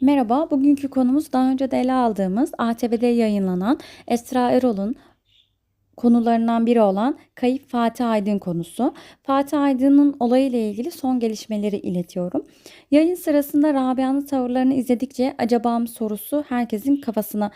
Merhaba, bugünkü konumuz daha önce de ele aldığımız ATV'de yayınlanan Esra Erol'un konularından biri olan Kayıp Fatih Aydın konusu. Fatih Aydın'ın olayıyla ilgili son gelişmeleri iletiyorum. Yayın sırasında Rabia'nın tavırlarını izledikçe acaba mı sorusu herkesin kafasına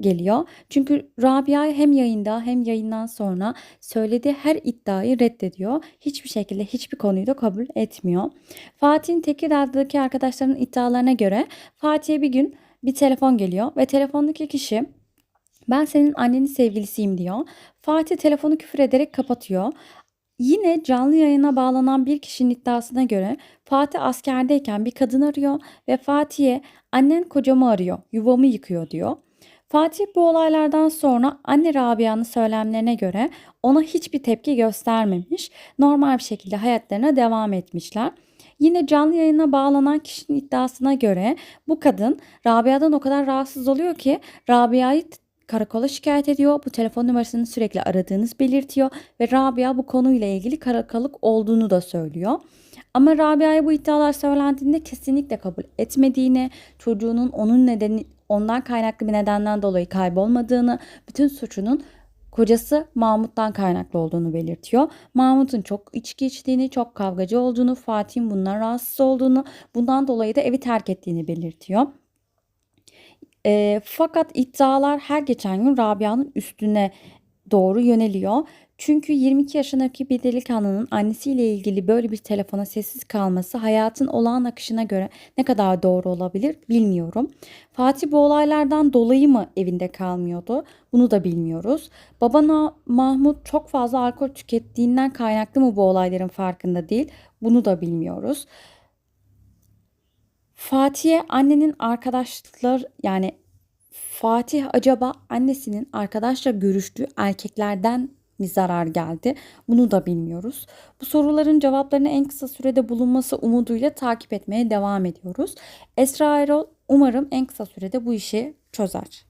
geliyor. Çünkü Rabia hem yayında hem yayından sonra söylediği her iddiayı reddediyor. Hiçbir şekilde hiçbir konuyu da kabul etmiyor. Fatih'in Tekirdağ'daki arkadaşlarının iddialarına göre Fatih'e bir gün bir telefon geliyor ve telefondaki kişi ben senin annenin sevgilisiyim diyor. Fatih telefonu küfür ederek kapatıyor. Yine canlı yayına bağlanan bir kişinin iddiasına göre Fatih askerdeyken bir kadın arıyor ve Fatih'e annen kocamı arıyor, yuvamı yıkıyor diyor. Fatih bu olaylardan sonra anne Rabia'nın söylemlerine göre ona hiçbir tepki göstermemiş, normal bir şekilde hayatlarına devam etmişler. Yine canlı yayına bağlanan kişinin iddiasına göre bu kadın Rabia'dan o kadar rahatsız oluyor ki Rabia'yı karakola şikayet ediyor. Bu telefon numarasını sürekli aradığınız belirtiyor ve Rabia bu konuyla ilgili karakolluk olduğunu da söylüyor. Ama Rabia'ya bu iddialar söylendiğinde kesinlikle kabul etmediğini, çocuğunun onun nedeni ondan kaynaklı bir nedenden dolayı kaybolmadığını, bütün suçunun kocası Mahmut'tan kaynaklı olduğunu belirtiyor. Mahmut'un çok içki içtiğini, çok kavgacı olduğunu, Fatih'in bundan rahatsız olduğunu, bundan dolayı da evi terk ettiğini belirtiyor. E, fakat iddialar her geçen gün Rabia'nın üstüne doğru yöneliyor. Çünkü 22 yaşındaki bir delikanlının annesiyle ilgili böyle bir telefona sessiz kalması hayatın olağan akışına göre ne kadar doğru olabilir bilmiyorum. Fatih bu olaylardan dolayı mı evinde kalmıyordu? Bunu da bilmiyoruz. Baba Mahmut çok fazla alkol tükettiğinden kaynaklı mı bu olayların farkında değil? Bunu da bilmiyoruz. Fatih'e annenin arkadaşlar yani Fatih acaba annesinin arkadaşla görüştüğü erkeklerden mi zarar geldi? Bunu da bilmiyoruz. Bu soruların cevaplarını en kısa sürede bulunması umuduyla takip etmeye devam ediyoruz. Esra Erol umarım en kısa sürede bu işi çözer.